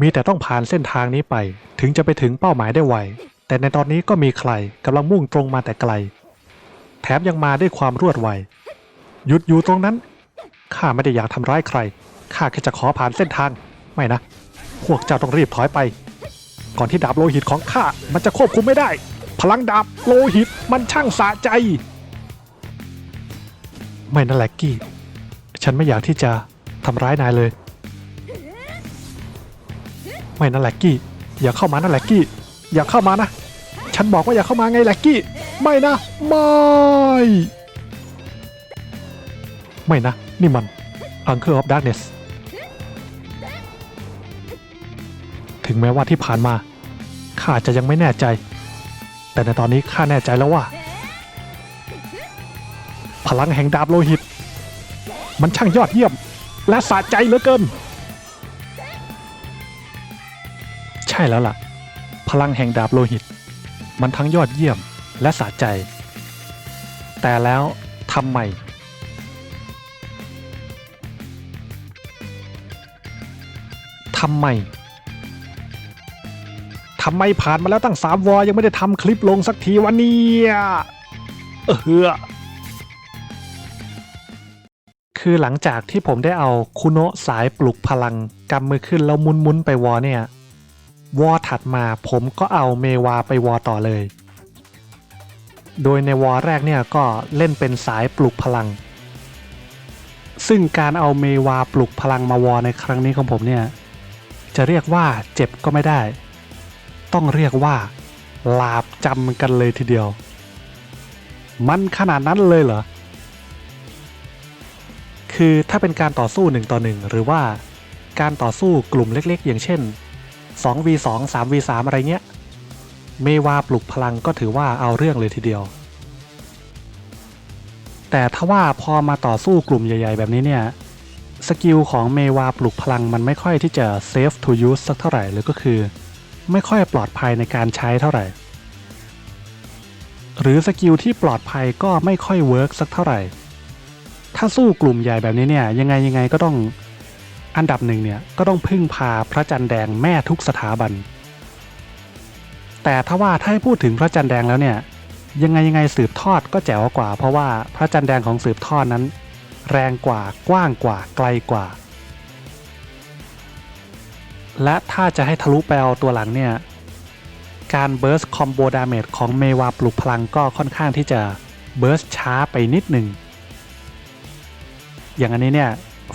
มีแต่ต้องผ่านเส้นทางนี้ไป ถึงจะไปถึงเป้าหมายได้ไว แต่ในตอนนี้ก็มีใครกำลังมุ่งตรงมาแต่ไกล แถมยังมาด้วยความรวดไว หยุดอยู่ตรงนั้น ข้าไม่ได้อยากทำร้ายใคร ข้าแค่จะขอผ่านเส้นทาง ไม่นะ พวกเจ้าต้องรีบถอยไป ก่อนที่ดาบโลหิตของข้า มันจะควบคุมไม่ได้ พลังดาบโลหิตมันช่างสะใจ ไม่นะแล็กกี้ ฉันไม่อยากที่จะทำร้ายนายเลย ไม่นะแล็กกี้ อย่าเข้ามานะแล็กกี้ อย่าเข้ามานะ ฉันบอกว่าอย่าเข้ามาไงแล็กกี้ ไม่นะ ไม่ ไม่นะ นี่มัน Uncle of Darkness ถึงแม้ว่าที่ผ่านมา ข้าจะยังไม่แน่ใจ แต่ในตอนนี้ข้าแน่ใจแล้วว่า พลังแห่งดาบโลหิต มันช่างยอดเยี่ยม และสะใจเหลือเกิน ช่แล้วล่ะ พลังแห่งดาบโลหิต มันทั้งยอดเยี่ยมและสะใจ แต่แล้วทำไมทำไม ทำไมผ่านมาแล้วตั้งสามวอยังไม่ได้ทำคลิปลงสักทีวันนี้เออคือหลังจากที่ผมได้เอาคุโนะสายปลุกพลังกำมือขึ้นแล้วมุนๆไปวอเนี่ย วอถัดมาผมก็เอาเมวาไปวอต่อเลย โดยในวอแรกเนี่ยก็เล่นเป็นสายปลุกพลัง ซึ่งการเอาเมวาปลุกพลังมาวอในครั้งนี้ของผมเนี่ยจะเรียกว่าเจ็บก็ไม่ได้ ต้องเรียกว่าลาบจำกันเลยทีเดียว มันขนาดนั้นเลยเหรอ คือถ้าเป็นการต่อสู้หนึ่งต่อหนึ่งหรือว่าการต่อสู้กลุ่มเล็กๆ อย่างเช่น 2v2 3v3 อะไรเงี้ย เมวาปลุกพลังก็ถือว่าเอาเรื่องเลยทีเดียว แต่ถ้าว่าพอมาต่อสู้กลุ่มใหญ่ ๆ แบบนี้เนี่ย สกิลของเมวาปลุกพลังมันไม่ค่อยที่จะ safe to use สักเท่าไหร่หรือก็คือ ไม่ค่อยปลอดภัยในการใช้เท่าไหร่ หรือสกิลที่ปลอดภัยก็ไม่ค่อยเวิร์กสักเท่าไหร่ ถ้าสู้กลุ่มใหญ่แบบนี้เนี่ยยังไงยังไงก็ต้อง อันดับหนึ่งเนี่ยก็ต้องพึ่งพาพระจันทร์แดงแม่ทุกสถาบัน แต่ถ้าว่าถ้าให้พูดถึงพระจันทร์แดงแล้วเนี่ยยังไงยังไงสืบทอดก็แจ๋วกว่า เพราะว่าพระจันทร์แดงของสืบทอดนั้น แรงกว่ากว้างกว่าไกลกว่า และถ้าจะให้ทะลุไปเอาตัวหลังเนี่ยการเบิร์สคอมโบดาเมจของเมวาปลุกพลังก็ค่อนข้างที่จะเบิร์สช้าไปนิดหนึ่งอย่างอันนี้เนี่ย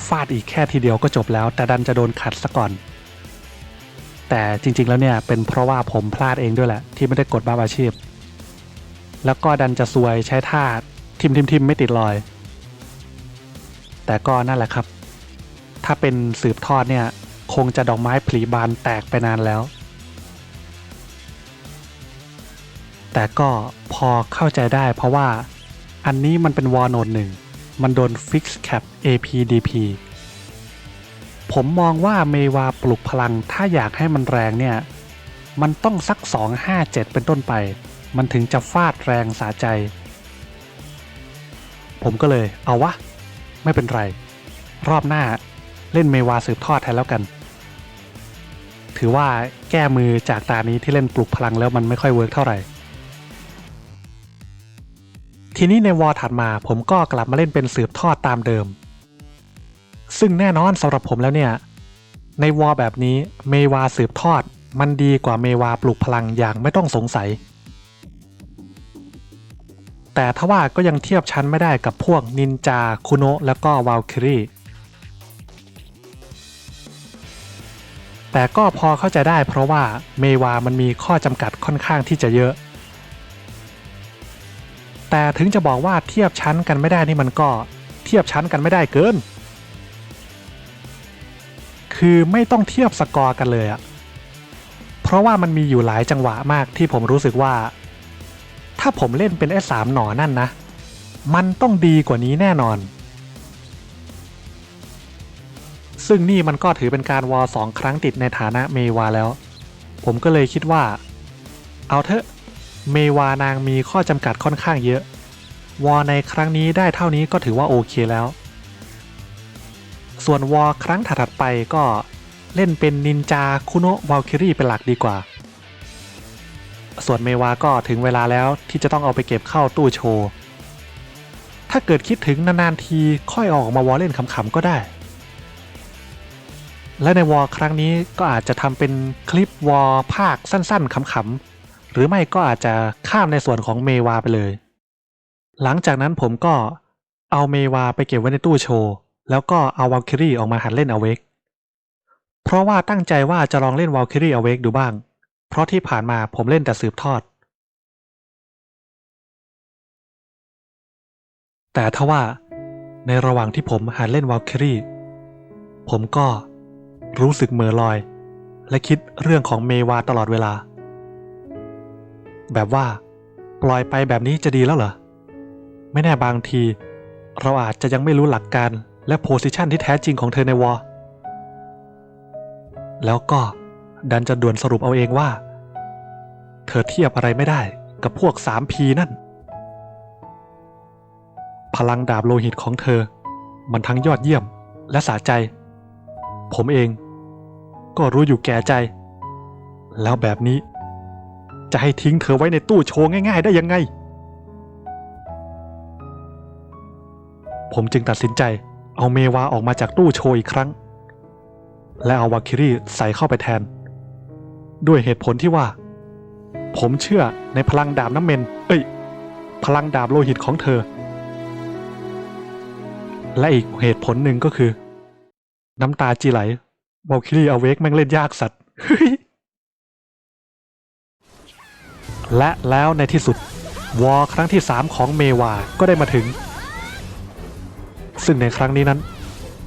ฟาดอีกแค่ทีเดียวก็จบแล้ว แต่ดันจะโดนขัดซะก่อน แต่จริงๆแล้วเนี่ยเป็นเพราะว่าผมพลาดเองด้วยแหละ ที่ไม่ได้กดบ้าอาชีพ แล้วก็ดันจะซวยใช้ท่าทิมทิมทิมไม่ติดรอย แต่ก็นั่นแหละครับ ถ้าเป็นสืบทอดเนี่ยคงจะดอกไม้ผลีบานแตกไปนานแล้ว แต่ก็พอเข้าใจได้เพราะว่าอันนี้มันเป็นวอร์โนดหนึ่ง มันโดน Fix Cap APDP ผมมองว่าเมวาปลุกพลังถ้าอยากให้มันแรงเนี่ย มันต้องสัก 257 เป็นต้นไป มันถึงจะฟาดแรงสาใจ ผมก็เลยเอาวะ ไม่เป็นไร รอบหน้าเล่นเมวาสืบทอดแทนแล้วกัน ถือว่าแก้มือจากตานี้ที่เล่นปลุกพลังแล้วมันไม่ค่อยเวิร์กเท่าไหร่ ทีนี้ในวอร์ถัดมาผมก็กลับมาเล่นเป็นสืบทอดตามเดิม ซึ่งแน่นอนสำหรับผมแล้วเนี่ย ในวอร์แบบนี้เมวาสืบทอดมันดีกว่าเมวาปลุกพลังอย่างไม่ต้องสงสัย แต่ถ้าว่าก็ยังเทียบชั้นไม่ได้กับพวกนินจาคุโนะแล้วก็วาลคิรีแต่ก็พอเข้าใจได้เพราะว่าเมวามันมีข้อจำกัดค่อนข้างที่จะเยอะ แต่ถึงจะบอกว่าเทียบชั้นกันไม่ได้นี่มันก็เทียบชั้นกันไม่ได้เกิน คือไม่ต้องเทียบสกอร์กันเลยอะเพราะว่ามันมีอยู่หลายจังหวะมากที่ผมรู้สึกว่า ถ้าผมเล่นเป็นไอ้สามหนอนั่นนะ มันต้องดีกว่านี้แน่นอน ซึ่งนี่มันก็ถือเป็นการวอลสองครั้งติดในฐานะเมวาแล้ว ผมก็เลยคิดว่า เอาเถอะ เมวานางมีข้อจำกัดค่อนข้างเยอะ วอในครั้งนี้ได้เท่านี้ก็ถือว่าโอเคแล้ว ส่วนวอครั้งถัดๆไปก็เล่นเป็นนินจาคุโนะวาลคิรีเป็นหลักดีกว่า ส่วนเมวาก็ถึงเวลาแล้วที่จะต้องเอาไปเก็บเข้าตู้โชว์ ถ้าเกิดคิดถึงนานๆทีค่อยออกมาวอลเล่นขำๆก็ได้ และในวอลครั้งนี้ก็อาจจะทำเป็นคลิปวอลภาคสั้นๆขำๆ หรือไม่ก็อาจจะข้ามในส่วนของเมวาไปเลย หลังจากนั้นผมก็เอาเมวาไปเก็บไว้ในตู้โชว์ แล้วก็เอาวาลคิรีออกมาหัดเล่นอเวกเพราะว่าตั้งใจว่าจะลองเล่นวาลคิรีอเวกดูบ้าง เพราะที่ผ่านมาผมเล่นแต่สืบทอด แต่ทว่าในระหว่างที่ผมหัดเล่นวาลคิรีผมก็รู้สึกเหม่อลอย และคิดเรื่องของเมวาตลอดเวลา แบบว่า ปล่อยไปแบบนี้จะดีแล้วเหรอ ไม่แน่บางที เราอาจจะยังไม่รู้หลักการและโพสิชันที่แท้จริงของเธอในวอแล้วก็ดันจะด่วนสรุปเอาเองว่า เธอเทียบอะไรไม่ได้กับพวก 3P นั่น พลังดาบโลหิตของเธอ มันทั้งยอดเยี่ยมและสะใจ ผมเอง ก็รู้อยู่แก่ใจ แล้วแบบนี้ จะให้ทิ้งเธอไว้ในตู้โชว์ง่าย ๆ ได้ยังไง ผมจึงตัดสินใจเอาเมวาออกมาจากตู้โชว์อีกครั้ง และเอาวาคิรีใส่เข้าไปแทน ด้วยเหตุผลที่ว่า ผมเชื่อในพลังดาบน้ำเมน เอ้ย พลังดาบโลหิตของเธอ และอีกเหตุผลหนึ่งก็คือ น้ำตาจีไหลวาคิรีเอาเวกแม่งเล่นยากสัตว์เฮ้ย และแล้วในที่สุด วอครั้งที่ 3 ของเมวาก็ได้มาถึง ซึ่งในครั้งนี้นั้น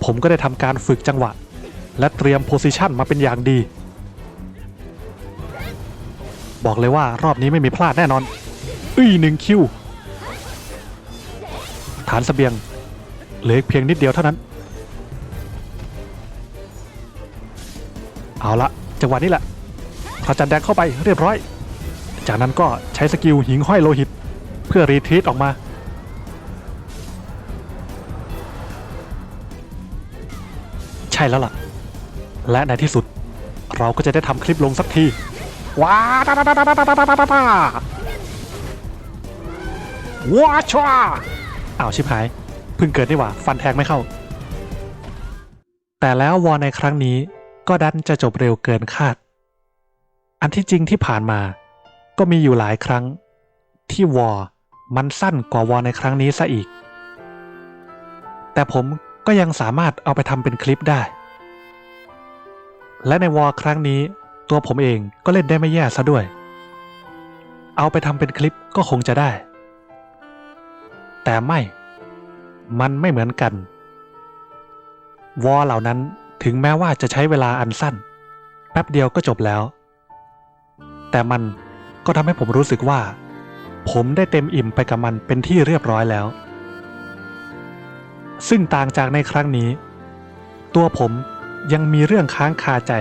ผมก็ได้ทำการฝึกจังหวะ และเตรียมโพซิชันมาเป็นอย่างดี บอกเลยว่ารอบนี้ไม่มีพลาดแน่นอนอุ้ยหนึ่งคิว ฐานสเสบียง เหลือเพียงนิดเดียวเท่านั้น เอาละจังหวะนี้แหละพระจันแดงเข้าไปเรียบร้อย จากนั้นก็ใช้สกิลหิงห้อยโลหิต เพื่อรีทรีตออกมา ใช่แล้วล่ะ และในที่สุด เราก็จะได้ทำคลิปลงสักที ว้าตาตาตาตาตาตาตาตาตาว้าชัวอ้าวชิบหาย เพิ่งเกิดนี่หว่า ฟันแทงไม่เข้า แต่แล้ววอในครั้งนี้ก็ดันจะจบเร็วเกินคาด อันที่จริงที่ผ่านมา ก็มีอยู่หลายครั้ง ที่วอมันสั้นกว่าวอในครั้งนี้ซะอีก แต่ผมก็ยังสามารถเอาไปทำเป็นคลิปได้ และในวอครั้งนี้ตัวผมเองก็เล่นได้ไม่แย่ซะด้วย เอาไปทำเป็นคลิปก็คงจะได้ แต่ไม่ มันไม่เหมือนกัน วอเหล่านั้นถึงแม้ว่าจะใช้เวลาอันสั้น แป๊บเดียวก็จบแล้ว แต่มัน ก็ทำให้ผมรู้สึกว่า ผมได้เต็มอิ่มไปกับมันเป็นที่เรียบร้อยแล้ว ซึ่งต่างจากในครั้งนี้ ตัวผมยังมีเรื่องค้างคาใจ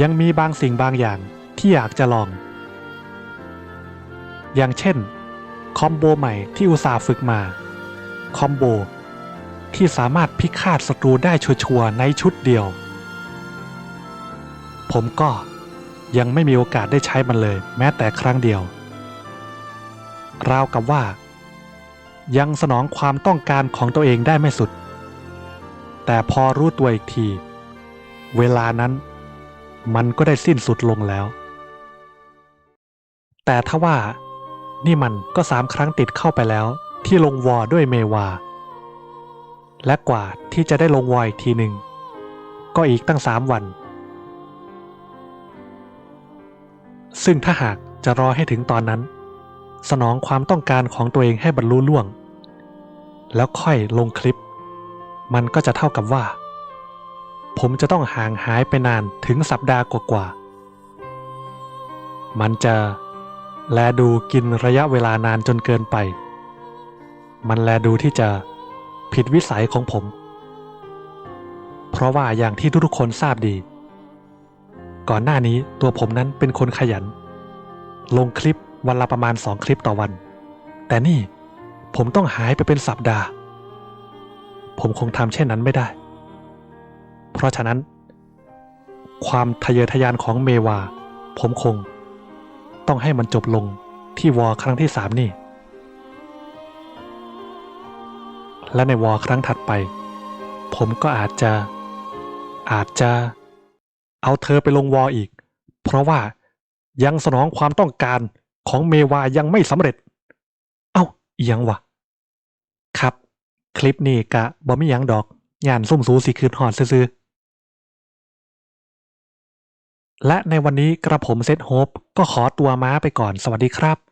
ยังมีบางสิ่งบางอย่างที่อยากจะลอง อย่างเช่น คอมโบใหม่ที่อุตสาห์ฝึกมา คอมโบ ที่สามารถพิฆาตศัตรูได้ชัวร์ๆในชุดเดียว ผมก็ ยังไม่มีโอกาสได้ใช้มันเลย แม้แต่ครั้งเดียว ราวกับว่า ยังสนองความต้องการของตัวเองได้ไม่สุด แต่พอรู้ตัวอีกที เวลานั้น มันก็ได้สิ้นสุดลงแล้ว แต่ถ้าว่า นี่มันก็สามครั้งติดเข้าไปแล้ว ที่ลงวอด้วยเมวา และกว่าที่จะได้ลงวออีกทีหนึ่งก็อีกตั้งสามวัน ซึ่งถ้าหากจะรอให้ถึงตอนนั้น สนองความต้องการของตัวเองให้บรรลุล่วง แล้วค่อยลงคลิป มันก็จะเท่ากับว่า ผมจะต้องห่างหายไปนานถึงสัปดาห์กว่าๆมันจะแลดูกินระยะเวลานานจนเกินไป มันแลดูที่จะผิดวิสัยของผม เพราะว่าอย่างที่ทุกๆคนทราบดี ก่อนหน้านี้ตัวผมนั้นเป็นคนขยัน ลงคลิปวันละประมาณสองคลิปต่อวัน แต่นี่ผมต้องหายไปเป็นสัปดาห์ ผมคงทำเช่นนั้นไม่ได้ เพราะฉะนั้น ความทะเยอทะยานของเมวา ผมคง ต้องให้มันจบลงที่วอครั้งที่สามนี่ และในวอครั้งถัดไป ผมก็อาจจะ อาจจะ เอาเธอไปลงวออีก เพราะว่ายังสนองความต้องการของเมวายังไม่สำเร็จ เอ้าเอียงวะ ครับ คลิปนี้กะบ่มียังดอกย่านซุ่มสูสีคืนหอดซื้อและในวันนี้กระผมเซตโฮปก็ขอตัวม้าไปก่อนสวัสดีครับ